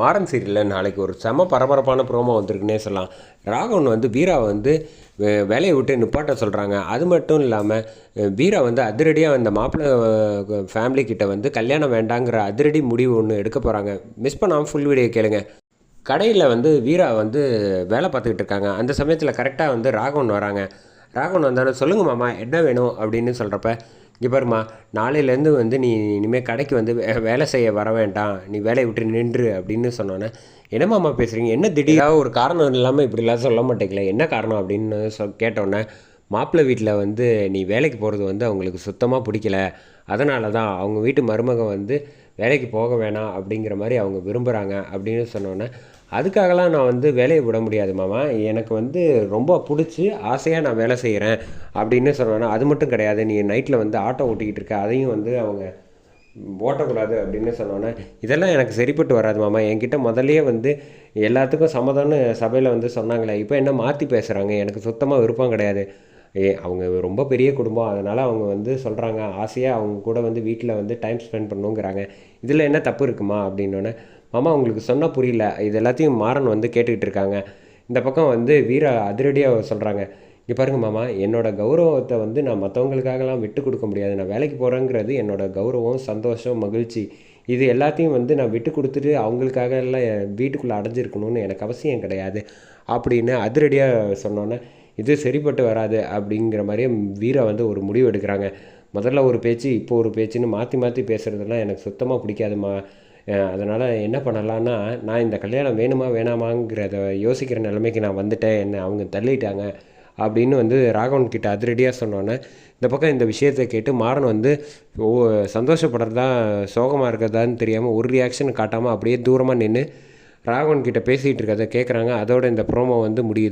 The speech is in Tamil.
மாறன் சீரியலில் நாளைக்கு ஒரு செம பரபரப்பான ப்ரோமோ வந்திருக்குன்னே சொல்லலாம். ராகவன் வந்து வீரா வந்து வே- வேலையை விட்டு நிப்பாட்ட சொல்கிறாங்க அது மட்டும் இல்லாமல் வீரா வந்து அதிரடியாக அந்த மாப்பிள்ளை ஃபேமிலிக்கிட்ட வந்து கல்யாணம் வேண்டாங்கிற அதிரடி முடிவு ஒன்று எடுக்க போகிறாங்க மிஸ் பண்ணாமல் ஃபுல் வீடியோ கேளுங்க. கடையில் வந்து வீரா வந்து வேலை பார்த்துக்கிட்டு இருக்காங்க. அந்த சமயத்தில் கரெக்டாக வந்து ராகவன் வராங்க. ராகவன் வந்தாலும் சொல்லுங்க மாமா என்ன வேணும்? அப்படின்னு சொல்கிறப்ப இங்கே பாருமா நாளையிலேருந்து வந்து நீ இனிமேல் கடைக்கு வந்து வே- வேலை செய்ய வர வேண்டாம். நீ வேலையை விட்டு நின்று அப்படின்னு சொன்னோன்னே என்ன பேசுகிறீங்க என்ன திடீராக ஒரு காரணம் இல்லாமல் இப்படிலாம் சொல்ல மாட்டேங்கல என்ன காரணம் அப்படின்னு சொ கேட்டோன்னே மாப்பிள்ளை வீட்டில் வந்து நீ வேலைக்கு போகிறது வந்து அவங்களுக்கு சுத்தமாக பிடிக்கல. அதனால தான் அவங்க வீட்டு மருமகன் வந்து வேலைக்கு போக வேணாம் அப்படிங்கிற மாதிரி அவங்க விரும்புகிறாங்க அப்படின்னு சொன்னோன்னே அதுக்காகலாம் நான் வந்து வேலையை விட முடியாது மாமா. எனக்கு வந்து ரொம்ப பிடிச்சி ஆசையாக நான் வேலை செய்கிறேன் அப்படின்னு சொன்னோன்னே அது மட்டும் கிடையாது. நீ நைட்டில் வந்து ஆட்டோ ஓட்டிக்கிட்டு இருக்க அதையும் வந்து அவங்க ஓட்டக்கூடாது அப்படின்னு சொன்னோன்னே இதெல்லாம் எனக்கு சரிப்பட்டு வராது மாமா. என்கிட்ட முதல்லையே வந்து எல்லாத்துக்கும் சம்மதம்னு சபையில் வந்து சொன்னாங்களே இப்போ என்ன மாற்றி பேசுகிறாங்க எனக்கு சுத்தமாக விருப்பம் கிடையாது. ஏ அவங்க ரொம்ப பெரிய குடும்பம் அதனால் அவங்க வந்து சொல்கிறாங்க ஆசையாக அவங்க கூட வந்து வீட்டில் வந்து டைம் ஸ்பெண்ட் பண்ணுங்கிறாங்க. இதில் என்ன தப்பு இருக்குமா? அப்படின்னோடனே மாமா உங்களுக்கு சொன்னால் புரியல. இது எல்லாத்தையும் மாறன் வந்து கேட்டுக்கிட்டு இருக்காங்க. இந்த பக்கம் வந்து வீரா அதிரடியாக சொல்கிறாங்க இங்கே பாருங்க மாமா என்னோட கௌரவத்தை வந்து நான் மற்றவங்களுக்காகலாம் விட்டு கொடுக்க முடியாது. நான் வேலைக்கு போகிறேங்கிறது என்னோட கௌரவம் சந்தோஷம் மகிழ்ச்சி. இது எல்லாத்தையும் வந்து நான் விட்டு கொடுத்துட்டு அவங்களுக்காக எல்லாம் என் வீட்டுக்குள்ளே அடைஞ்சிருக்கணும்னு எனக்கு அவசியம் கிடையாது அப்படின்னு அதிரடியாக சொன்னோன்னே இது சரிப்பட்டு வராது அப்படிங்கிற மாதிரியே வீரா வந்து ஒரு முடிவு எடுக்கிறாங்க. முதல்ல ஒரு பேச்சு இப்போ ஒரு பேச்சுன்னு மாற்றி மாற்றி பேசுகிறதெல்லாம் எனக்கு சுத்தமாக பிடிக்காதுமா. அதனால் என்ன பண்ணலான்னா நான் இந்த கல்யாணம் வேணுமா வேணாமாங்கிறத யோசிக்கிற நிலைமைக்கு நான் வந்துட்டேன் என்னை அவங்க தள்ளிட்டாங்க அப்படின்னு வந்து ராகவன் கிட்ட அதிரடியாக சொன்னோன்னே இந்த பக்கம் இந்த விஷயத்தை கேட்டு மாறன் வந்து ஓ சந்தோஷப்படுறதா சோகமாக இருக்கிறதான்னு தெரியாமல் ஒரு ரியாக்ஷன் காட்டாமல் அப்படியே தூரமாக நின்று ராகவன் கிட்ட பேசிகிட்டு இருக்கிறத கேட்குறாங்க அதோட இந்த ப்ரோமோ வந்து முடியுது.